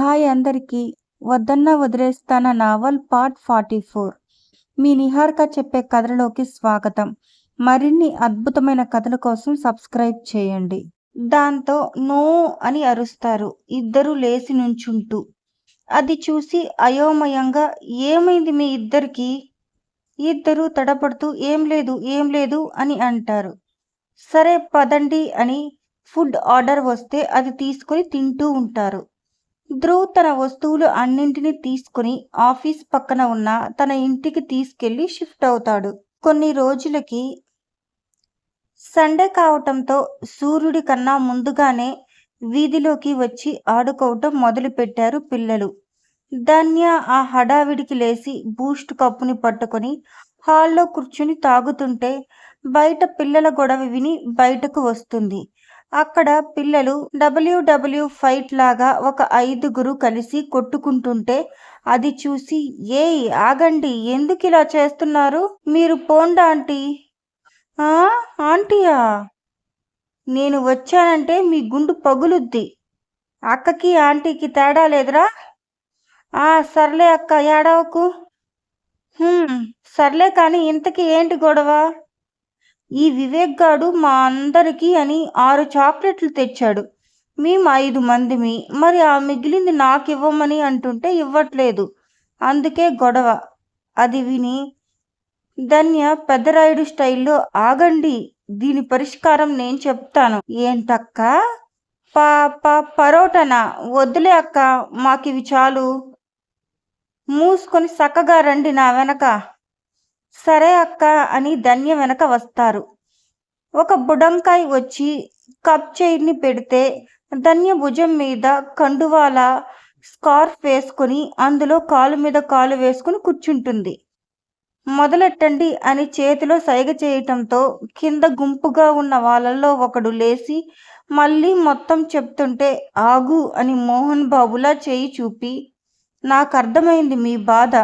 Hi అందరికీ. వద్దన్న వదిలేస్తాన నావల్ పార్ట్ ఫార్టీ ఫోర్. మీ నిహార్క చెప్పే కథలలోకి స్వాగతం. మరిన్ని అద్భుతమైన కథల కోసం సబ్స్క్రైబ్ చేయండి. దాంతో నో అని అరుస్తారు. ఇద్దరు లేచి నుంచుంటూ. అది చూసి అయోమయంగా ఏమైంది మీ ఇద్దరికి? ఇద్దరు తడపడుతూ ఏం లేదు ఏం లేదు అని అంటారు. సరే పదండి అని ఫుడ్ ఆర్డర్ వస్తే అది తీసుకొని తింటూ ఉంటారు. ధ్రువ్ తన వస్తువులు అన్నింటినీ తీసుకుని ఆఫీస్ పక్కన ఉన్న తన ఇంటికి తీసుకెళ్ళి షిఫ్ట్ అవుతాడు. కొన్ని రోజులకి సండే కావటంతో సూర్యుడి కన్నా ముందుగానే వీధిలోకి వచ్చి ఆడుకోవటం మొదలుపెట్టారు పిల్లలు. ధన్య ఆ హడావిడికి లేచి బూస్ట్ కప్పుని పట్టుకొని హాల్లో కూర్చుని తాగుతుంటే బయట పిల్లల గొడవ విని బయటకు వస్తుంది. అక్కడ పిల్లలు డబ్ల్యూడబ్ల్యూ ఫైట్ లాగా ఒక ఐదుగురు కలిసి కొట్టుకుంటుంటే అది చూసి ఏయ్ ఆగండి ఎందుకు ఇలా చేస్తున్నారు? మీరు పోండా ఆంటీ. ఆ ఆంటీయా? నేను వచ్చానంటే మీ గుండు పగులుద్ది. అక్కకి ఆంటీకి తేడా లేదురా? ఆ సర్లే అక్క ఏడవకు. సర్లే కానీ ఇంతకీ ఏంటి గొడవ? ఈ వివేక్ గాడు మా అందరికీ అని ఆరు చాక్లెట్లు తెచ్చాడు. మేము ఐదు మందిమి మరి ఆ మిగిలింది నాకు ఇవ్వమని అంటుంటే ఇవ్వట్లేదు. అందుకే గొడవ. అది విని ధన్య పెద్దరాయుడు స్టైల్లో ఆగండి దీని పరిష్కారం నేను చెప్తాను. ఏంటక్క? పా పా పరోటనా? వద్దులే అక్క మాకివి చాలు. మూసుకొని చక్కగా రండి నా వెనక. సరే అక్క అని ధన్య వెనక వస్తారు. ఒక బుడంకాయ్ వచ్చి కప్ చైర్ని పెడితే ధన్య భుజం మీద కండువాల స్కార్ఫ్ వేసుకుని అందులో కాలు మీద కాలు వేసుకుని కూర్చుంటుంది. మొదలెట్టండి అని చేతిలో సైగ చేయటంతో కింద గుంపుగా ఉన్న వాళ్ళల్లో ఒకడు లేచి మళ్ళీ మొత్తం చెప్తుంటే ఆగు అని మోహన్ బాబులా చేయి చూపి నాకు అర్థమైంది మీ బాధ.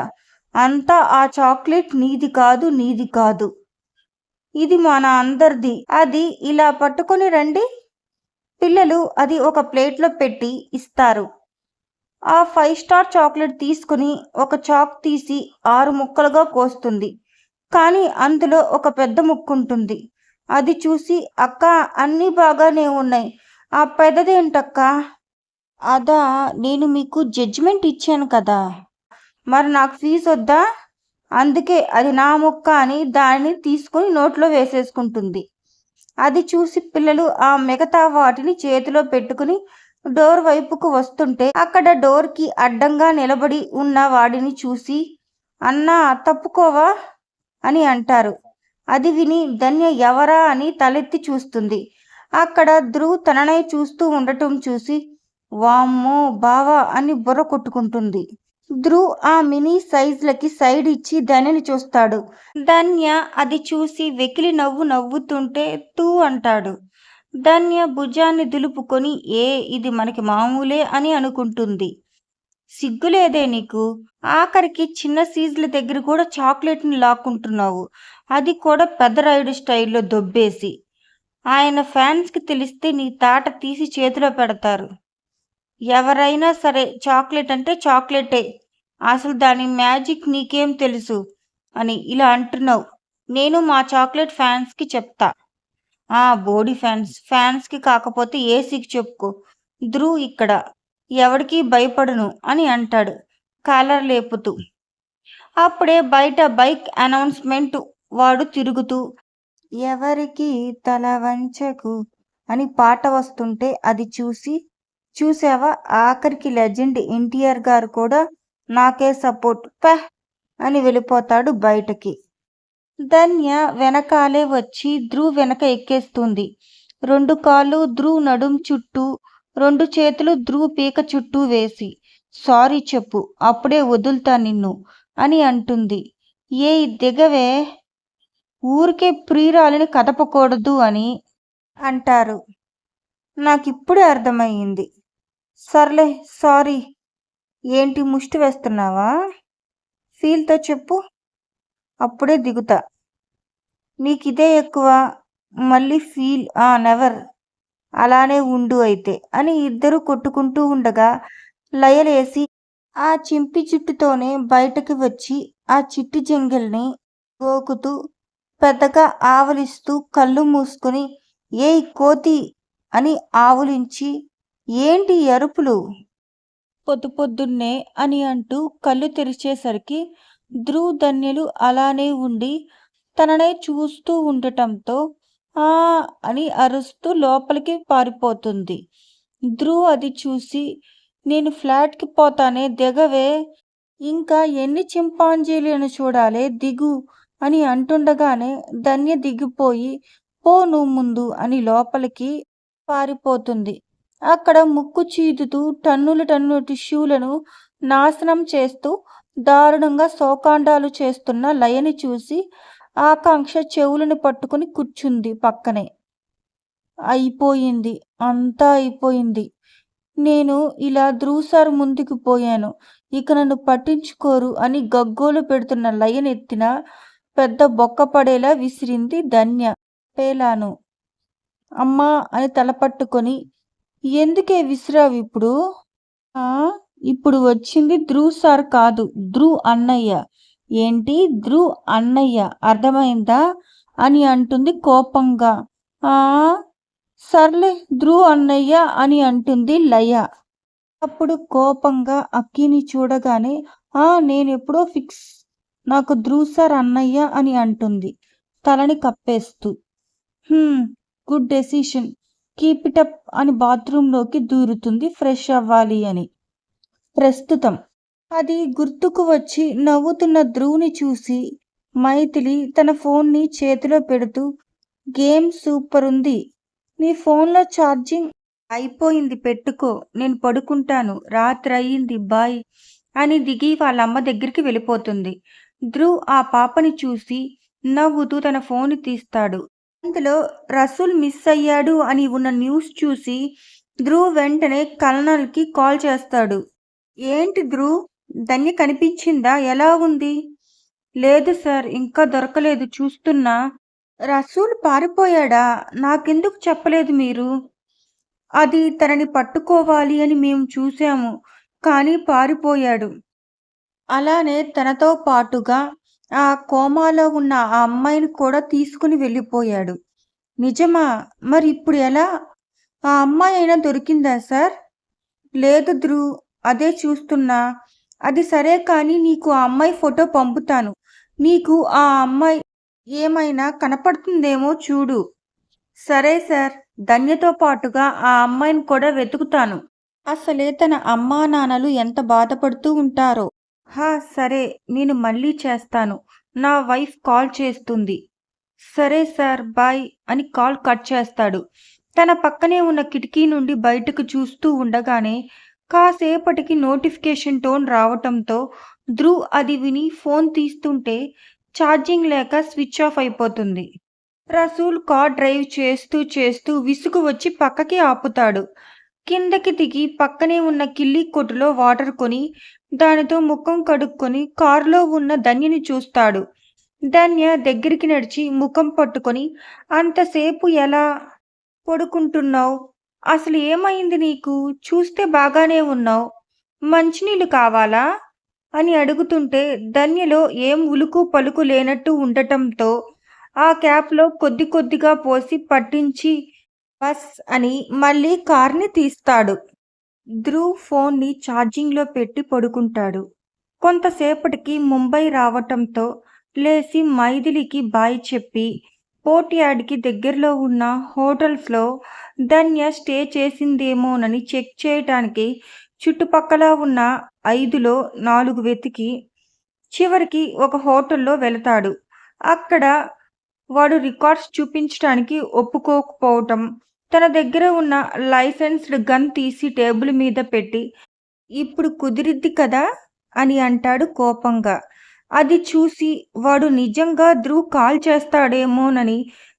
అంతా ఆ చాక్లెట్ నీది కాదు నీది కాదు. ఇది మన అందరిది. అది ఇలా పట్టుకొని రండి. పిల్లలు అది ఒక ప్లేట్లో పెట్టి ఇస్తారు. ఆ ఫైవ్ స్టార్ చాక్లెట్ తీసుకుని ఒక చాక్ తీసి ఆరు ముక్కలుగా కోస్తుంది. కానీ అందులో ఒక పెద్ద ముక్కు ఉంటుంది. అది చూసి అక్క అన్నీ బాగానే ఉన్నాయి. ఆ పెద్దదేంటక్క? అదా నేను మీకు జడ్జిమెంట్ ఇచ్చాను కదా. మరి నాకు ఫీజు వద్దా? అందుకే అది నా ముక్క అని దానిని తీసుకుని నోట్లో వేసేసుకుంటుంది. అది చూసి పిల్లలు ఆ మిగతా వాటిని చేతిలో పెట్టుకుని డోర్ వైపుకు వస్తుంటే అక్కడ డోర్కి అడ్డంగా నిలబడి ఉన్న వాడిని చూసి అన్నా తప్పుకోవా? అని అంటారు. అది విని ధన్య ఎవరా అని తలెత్తి చూస్తుంది. అక్కడ ధ్రువ్ తననే చూస్తూ ఉండటం చూసి వామ్మో బావా అని బుర్ర కొట్టుకుంటుంది. ధ్రువ్ ఆ మినీ సైజులకి సైడ్ ఇచ్చి ధన్యని చూస్తాడు. ధన్య అది చూసి వెకిలి నవ్వు నవ్వుతుంటే తూ అంటాడు. ధన్య భుజాన్ని దులుపుకొని ఏ ఇది మనకి మామూలే అని అనుకుంటుంది. సిగ్గులేదే నీకు? ఆఖరికి చిన్న సీజుల దగ్గర కూడా చాక్లెట్ని లాక్కుంటున్నావు. అది కూడా పెద్ద రైడు స్టైల్లో దొబ్బేసి. ఆయన ఫ్యాన్స్కి తెలిస్తే నీ తాట తీసి చేతిలో పెడతారు. ఎవరైనా సరే చాక్లెట్ అంటే చాక్లెటే. అసలు దాని మ్యాజిక్ నీకేం తెలుసు? అని ఇలా అంటున్నావు. నేను మా చాక్లెట్ ఫ్యాన్స్కి చెప్తా. ఆ బోడీ ఫ్యాన్స్ ఫ్యాన్స్కి కాకపోతే ఏసీకి చెప్పుకో. ధ్రువ్ ఇక్కడ. ఎవడికి భయపడను అని అంటాడు. కాలర్ లేపుతూ. అప్పుడే బయట బైక్ అనౌన్స్మెంట్ వాడు తిరుగుతూ ఎవరికి తల వంచకు అని పాట వస్తుంటే అది చూసి చూసావా? ఆఖరికి లెజెండ్ ఎన్టీఆర్ గారు కూడా నాకే సపోర్ట్. పెహ్ అని వెళ్ళిపోతాడు బయటకి. ధన్య వెనకాలే వచ్చి ధ్రువ్ వెనక ఎక్కేస్తుంది. రెండు కాళ్ళు ధ్రువ్ నడుం చుట్టూ రెండు చేతులు ధ్రువ్ పీక చుట్టూ వేసి సారీ చెప్పు అప్పుడే వదులుతా నిన్ను అని అంటుంది. ఏ దిగవే ఊరికే ప్రియురాలిని కదపకూడదు అని అంటారు. నాకిప్పుడే అర్థమయ్యింది. సర్లే సారీ. ఏంటి ముష్టి వేస్తున్నావా? ఫీల్తో చెప్పు. అప్పుడే దిగుతా. నీకు ఇదే ఎక్కువ. మళ్ళీ ఫీల్ ఆ నెవర్ అలానే ఉండు అయితే అని ఇద్దరు కొట్టుకుంటూ ఉండగా లయలేసి ఆ చింపి జుట్టుతోనే బయటకు వచ్చి ఆ చిట్టి జంగిల్ని గోకుతూ పెద్దగా ఆవలిస్తూ కళ్ళు మూసుకుని ఏయ్ కోతి అని ఆవులించి ఏంటి అరుపులు? పొద్దు పొద్దున్నే అని అంటూ కళ్ళు తెరిచేసరికి ధ్రువ్ ధన్యలు అలానే ఉండి తననే చూస్తూ ఉండటంతో ఆ అని అరుస్తూ లోపలికి పారిపోతుంది. ధ్రువ్ అది చూసి నేను ఫ్లాట్కి పోతానే దిగవే. ఇంకా ఎన్ని చింపాంజీలను చూడాలే దిగు అని అంటుండగానే ధన్య దిగిపోయి పో నువ్వు ముందు అని లోపలికి పారిపోతుంది. అక్కడ ముక్కు చీదుతూ టన్నుల టన్నుల టిష్యూలను నాశనం చేస్తూ దారుణంగా శోకాండాలు చేస్తున్న లయని చూసి ఆకాంక్ష చెవులను పట్టుకుని కూర్చుంది పక్కనే. అయిపోయింది అంతా అయిపోయింది. నేను ఇలా ధ్రువసార్ ముందుకు పోయాను. ఇక నన్ను పట్టించుకోరు అని గగ్గోలు పెడుతున్న లయన్ ఎత్తిన పెద్ద బొక్క పడేలా విసిరింది ధన్య. పేలాను. అమ్మా అని తలపట్టుకొని ఎందుకే విసిరావు ఇప్పుడు? ఇప్పుడు వచ్చింది ధ్రువ్ సార్ కాదు ధ్రువ్ అన్నయ్య. ఏంటి? ధ్రువ్ అన్నయ్య. అర్థమైందా? అని అంటుంది కోపంగా. ఆ? సర్లే ధ్రువ్ అన్నయ్య అని అంటుంది లయ. అప్పుడు కోపంగా అక్కిని చూడగానే ఆ నేనెప్పుడో ఫిక్స్. నాకు ధ్రువ్ సార్ అన్నయ్య అని అంటుంది. తలని కప్పేస్తూ. Good decision. Keep it up అని బాత్రూంలోకి దూరుతుంది. ఫ్రెష్ అవ్వాలి అని. ప్రస్తుతం అది గుర్తుకు వచ్చి నవ్వుతున్న ధ్రువుని చూసి మైథిలి తన ఫోన్ని చేతిలో పెడుతూ గేమ్ సూపర్ ఉంది. నీ ఫోన్లో ఛార్జింగ్ అయిపోయింది పెట్టుకో. నేను పడుకుంటాను. రాత్రి అయ్యింది. బాయ్ అని దిగి వాళ్ళ అమ్మ దగ్గరికి వెళ్ళిపోతుంది. ధ్రువ్ ఆ పాపని చూసి నవ్వుతూ తన ఫోన్ తీస్తాడు. ఇందులో రసూల్ మిస్ అయ్యాడు అని ఉన్న న్యూస్ చూసి ధ్రువ్ వెంటనే కల్నల్కి కాల్ చేస్తాడు. ఏంటి ధ్రువ్? ధన్య కనిపించిందా? ఎలా ఉంది? లేదు సార్ ఇంకా దొరకలేదు. చూస్తున్నా. రసూల్ పారిపోయాడా? నాకెందుకు చెప్పలేదు మీరు? అది తనని పట్టుకోవాలి అని మేము చూసాము కానీ పారిపోయాడు. అలానే తనతో పాటుగా ఆ కోమాలో ఉన్న ఆ అమ్మాయిని కూడా తీసుకుని వెళ్ళిపోయాడు. నిజమా? మరి ఇప్పుడు ఎలా? ఆ అమ్మాయి అయినా దొరికిందా సార్? లేదు ధ్రువ్ అదే చూస్తున్నా. అది సరే కానీ నీకు ఆ అమ్మాయి ఫోటో పంపుతాను. నీకు ఆ అమ్మాయి ఏమైనా కనపడుతుందేమో చూడు. సరే సార్ ధన్యతో పాటుగా ఆ అమ్మాయిని కూడా వెతుకుతాను. అసలే తన అమ్మా నాన్నలు ఎంత బాధపడుతూ ఉంటారో. హా సరే నేను మళ్ళీ చేస్తాను. నా వైఫ్ కాల్ చేస్తుంది. సరే సార్ బాయ్ అని కాల్ కట్ చేస్తాడు. తన పక్కనే ఉన్న కిటికీ నుండి బయటకు చూస్తూ ఉండగానే కాసేపటికి నోటిఫికేషన్ టోన్ రావటంతో ధ్రువ్ అది విని ఫోన్ తీస్తుంటే ఛార్జింగ్ లేక స్విచ్ ఆఫ్ అయిపోతుంది. రసూల్ కార్ డ్రైవ్ చేస్తూ చేస్తూ విసుగు వచ్చి పక్కకి ఆపుతాడు. కిందకి దిగి పక్కనే ఉన్న కిల్లి కొట్టులో వాటర్ కొని దానితో ముఖం కడుక్కొని కారులో ఉన్న ధన్యని చూస్తాడు. ధన్య దగ్గరికి నడిచి ముఖం పట్టుకొని అంతసేపు ఎలా పడుకుంటున్నావు? అసలు ఏమైంది నీకు? చూస్తే బాగానే ఉన్నావు. మంచినీళ్ళు కావాలా? అని అడుగుతుంటే ధన్యలో ఏం ఉలుకు పలుకు లేనట్టు ఉండటంతో ఆ క్యాప్లో కొద్ది కొద్దిగా పోసి పట్టించి బస్ అని మళ్ళీ కార్ని తీస్తాడు. ధ్రువ్ ఫోన్ని ఛార్జింగ్లో పెట్టి పడుకుంటాడు. కొంతసేపటికి ముంబై రావటంతో లేచి మైథిలికి బాయ్ చెప్పి పోర్ట్యార్డ్కి దగ్గరలో ఉన్న హోటల్స్లో ధన్య స్టే చేసిందేమోనని చెక్ చేయటానికి చుట్టుపక్కల ఉన్న ఐదులో నాలుగు వెతికి చివరికి ఒక హోటల్లో వెళతాడు. అక్కడ వాడు రికార్డ్స్ చూపించడానికి ఒప్పుకోకపోవటం తన దగ్గర ఉన్న లైసెన్స్డ్ గన్ తీసి టేబుల్ మీద పెట్టి ఇప్పుడు కుదిరిద్ది కదా అని అంటాడు కోపంగా. అది చూసి వాడు నిజంగా ధ్రువ్ కాల్ చేస్తాడేమోనని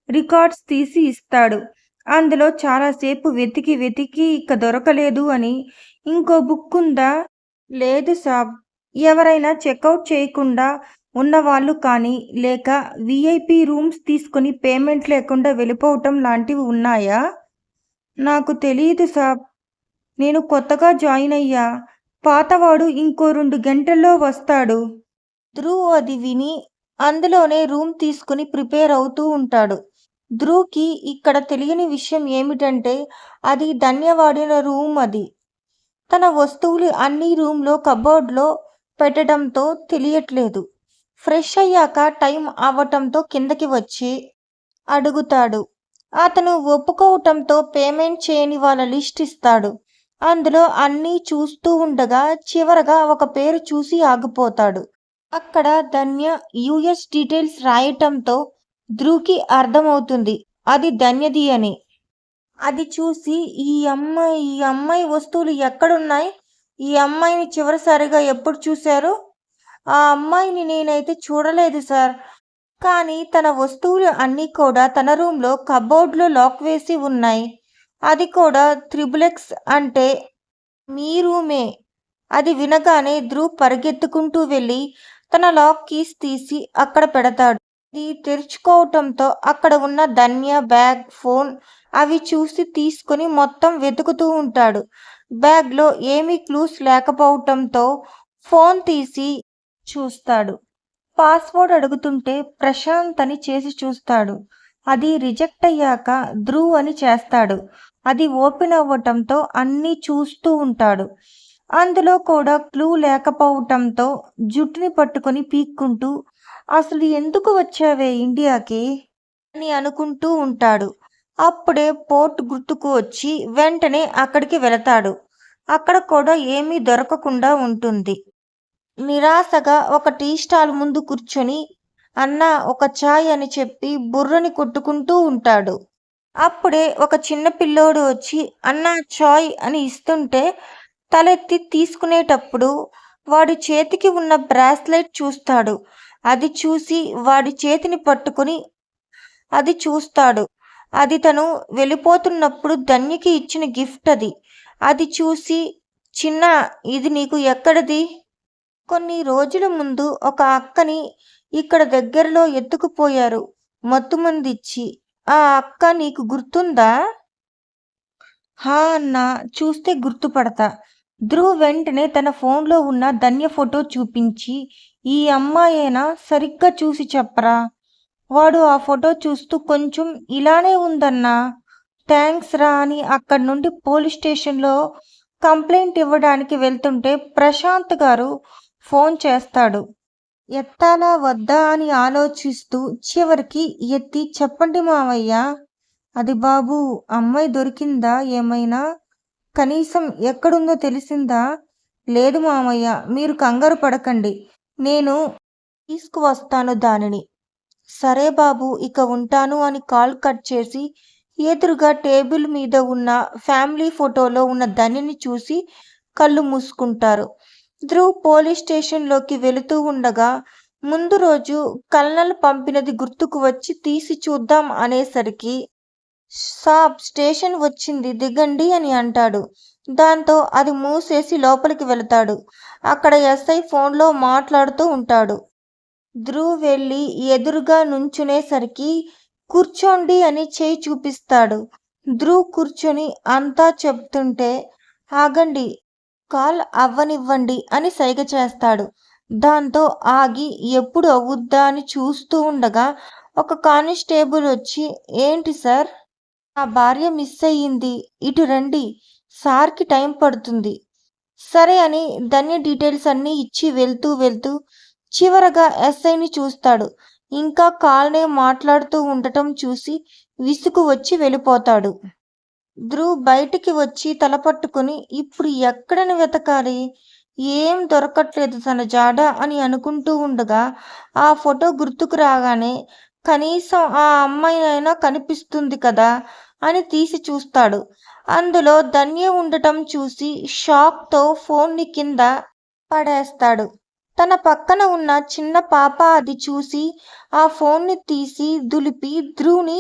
రికార్డ్స్ తీసి ఇస్తాడు. అందులో చాలాసేపు వెతికి వెతికి ఇక దొరకలేదు అని ఇంకో బుక్ ఉందా? లేదు సాబ్. ఎవరైనా చెక్అవుట్ చేయకుండా ఉన్నవాళ్ళు కానీ లేక విఐపి రూమ్స్ తీసుకొని పేమెంట్ లేకుండా వెళ్ళిపోవటం లాంటివి ఉన్నాయా? నాకు తెలియదు సాబ్. నేను కొత్తగా జాయిన్ అయ్యా. పాతవాడు ఇంకో రెండు గంటల్లో వస్తాడు. ధ్రువ్ అది విని అందులోనే రూమ్ తీసుకుని ప్రిపేర్ అవుతూ ఉంటాడు. ధ్రువ్కి ఇక్కడ తెలియని విషయం ఏమిటంటే అది ధన్యవాడిన రూమ్ అది. తన వస్తువులు అన్ని రూమ్లో కబోర్డ్లో పెట్టడంతో తెలియట్లేదు. ఫ్రెష్ అయ్యాక టైం అవ్వటంతో కిందకి వచ్చి అడుగుతాడు. అతను ఒప్పుకోవటంతో పేమెంట్ చేయని వాళ్ళ లిస్ట్ ఇస్తాడు. అందులో అన్నీ చూస్తూ ఉండగా చివరగా ఒక పేరు చూసి ఆగిపోతాడు. అక్కడ ధన్య యుఎస్ డీటెయిల్స్ రాయటంతో ధ్రువ్కి అర్థమవుతుంది. అది ధన్యది అని. అది చూసి ఈ అమ్మాయి ఈ అమ్మాయి వస్తువులు ఎక్కడున్నాయి? ఈ అమ్మాయిని చివరిసారిగా ఎప్పుడు చూశారు? ఆ అమ్మాయిని నేనైతే చూడలేదు సార్. కానీ తన వస్తువులు అన్నీ కూడా తన రూమ్లో కబోర్డ్లో లాక్ వేసి ఉన్నాయి. అది కూడా త్రిబులెక్స్ అంటే మీ రూమే. అది వినగానే ధ్రువ్ పరిగెత్తుకుంటూ వెళ్ళి తన లాక్ కీస్ తీసి అక్కడ పెడతాడు. ఇది తెరుచుకోవటంతో అక్కడ ఉన్న ధన్య బ్యాగ్ ఫోన్ అవి చూసి తీసుకుని మొత్తం వెతుకుతూ ఉంటాడు. బ్యాగ్లో ఏమీ క్లూస్ లేకపోవటంతో ఫోన్ తీసి చూస్తాడు. పాస్వర్డ్ అడుగుతుంటే ప్రశాంత్ అని చేసి చూస్తాడు. అది రిజెక్ట్ అయ్యాక ధ్రువ్ అని చేస్తాడు. అది ఓపెన్ అవ్వటంతో అన్నీ చూస్తూ ఉంటాడు. అందులో కూడా క్లూ లేకపోవటంతో జుట్టుని పట్టుకొని పీక్కుంటూ అసలు ఎందుకు వచ్చావే ఇండియాకి? అని అనుకుంటూ ఉంటాడు. అప్పుడే పోర్ట్ గుర్తుకు వచ్చి వెంటనే అక్కడికి వెళతాడు. అక్కడ కూడా ఏమీ దొరకకుండా ఉంటుంది. నిరాశగా ఒక టీ స్టాల్ ముందు కూర్చొని అన్న ఒక ఛాయ్ అని చెప్పి బుర్రని కొట్టుకుంటూ ఉంటాడు. అప్పుడే ఒక చిన్న పిల్లోడు వచ్చి అన్న చాయ్ అని ఇస్తుంటే తలెత్తి తీసుకునేటప్పుడు వాడి చేతికి ఉన్న బ్రాస్లెట్ చూస్తాడు. అది చూసి వాడి చేతిని పట్టుకుని అది చూస్తాడు. అది తను వెళ్ళిపోతున్నప్పుడు ధన్యకి ఇచ్చిన గిఫ్ట్ అది. అది చూసి చిన్న ఇది నీకు ఎక్కడిది? కొన్ని రోజుల ముందు ఒక అక్కని ఇక్కడ దగ్గరలో ఎత్తుకుపోయారు. మత్తుమందిచ్చి ఆ అక్క నీకు గుర్తుందా? హా అన్నా చూస్తే గుర్తుపడతా. ధ్రువ్ వెంటనే తన ఫోన్లో ఉన్న ధన్య ఫోటో చూపించి ఈ అమ్మాయేనా? సరిగ్గా చూసి చెప్పరా? వాడు ఆ ఫోటో చూస్తూ కొంచెం ఇలానే ఉందన్నా. థ్యాంక్స్ రా అని అక్కడి నుండి పోలీస్ స్టేషన్లో కంప్లైంట్ ఇవ్వడానికి వెళ్తుంటే ప్రశాంత్ గారు ఫోన్ చేస్తాడు. ఎత్తాలా వద్దా అని ఆలోచిస్తూ చివరికి ఎత్తి చెప్పండి మావయ్య. అది బాబు అమ్మాయి దొరికిందా ఏమైనా? కనీసం ఎక్కడుందో తెలిసిందా? లేదు మామయ్య మీరు కంగారు పడకండి. నేను తీసుకువస్తాను దానిని. సరే బాబు ఇక ఉంటాను అని కాల్ కట్ చేసి ఎదురుగా టేబుల్ మీద ఉన్న ఫ్యామిలీ ఫోటోలో ఉన్న ధనిని చూసి కళ్ళు మూసుకుంటారు. ధ్రువ్ పోలీస్ స్టేషన్లోకి వెళుతూ ఉండగా ముందు రోజు కల్నల్ పంపినది గుర్తుకు వచ్చి తీసి చూద్దాం అనేసరికి సాబ్ స్టేషన్ వచ్చింది దిగండి అని అంటాడు. దాంతో అది మూసేసి లోపలికి వెళతాడు. అక్కడ ఎస్ఐ ఫోన్లో మాట్లాడుతూ ఉంటాడు. ధ్రువ్ వెళ్ళి ఎదురుగా నుంచునేసరికి కూర్చోండి అని చేయి చూపిస్తాడు. ధ్రువ్ కూర్చొని అంతా చెప్తుంటే ఆగండి కాల్ అవ్వనివ్వండి అని సైగ చేస్తాడు. దాంతో ఆగి ఎప్పుడు అవుద్దా అని చూస్తూ ఉండగా ఒక కానిస్టేబుల్ వచ్చి ఏంటి సార్? నా భార్య మిస్ అయ్యింది. ఇటు రండి. సార్కి టైం పడుతుంది. సరే అని ధన్య డీటెయిల్స్ అన్నీ ఇచ్చి వెళ్తూ వెళ్తూ చివరగా ఎస్ఐని చూస్తాడు. ఇంకా కాల్నే మాట్లాడుతూ ఉండటం చూసి విసుగు వచ్చి వెళ్ళిపోతాడు. ధ్రువ్ బయటికి వచ్చి తలపట్టుకుని ఇప్పుడు ఎక్కడని వెతకాలి? ఏం దొరకట్లేదు తన జాడ అని అనుకుంటూ ఉండగా ఆ ఫోటో గుర్తుకు రాగానే కనీసం ఆ అమ్మాయినైనా కనిపిస్తుంది కదా అని తీసి చూస్తాడు. అందులో ధన్య ఉండటం చూసి షాక్తో ఫోన్ని కింద పడేస్తాడు. తన పక్కన ఉన్న చిన్న పాప అది చూసి ఆ ఫోన్ని తీసి దులిపి ధ్రువుని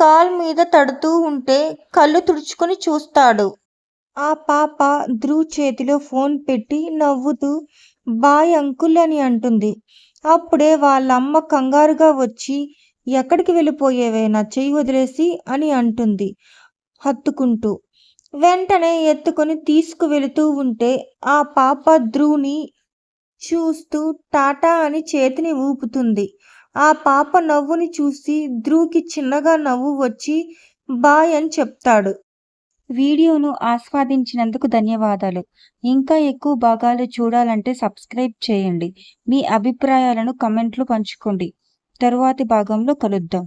కాల్ మీద తడుతూ ఉంటే కళ్ళు తుడుచుకొని చూస్తాడు. ఆ పాప ధ్రువ్ చేతిలో ఫోన్ పెట్టి నవ్వుతూ బాయ్ అంకుల్ అని అంటుంది. అప్పుడే వాళ్ళమ్మ కంగారుగా వచ్చి ఎక్కడికి వెళ్ళిపోయేవే నా చెయ్యి వదిలేసి అని అంటుంది. హత్తుకుంటూ వెంటనే ఎత్తుకొని తీసుకువెళుతూ ఉంటే ఆ పాప ధ్రువుని చూస్తూ టాటా అని చేతిని ఊపుతుంది. ఆ పాప నవ్వుని చూసి ధ్రువుకి చిన్నగా నవ్వు వచ్చి బాయ్ అని చెప్తాడు. వీడియోను ఆస్వాదించినందుకు ధన్యవాదాలు. ఇంకా ఎక్కువ భాగాలు చూడాలంటే సబ్స్క్రైబ్ చేయండి. మీ అభిప్రాయాలను కమెంట్లు పంచుకోండి. తరువాతి భాగంలో కలుద్దాం.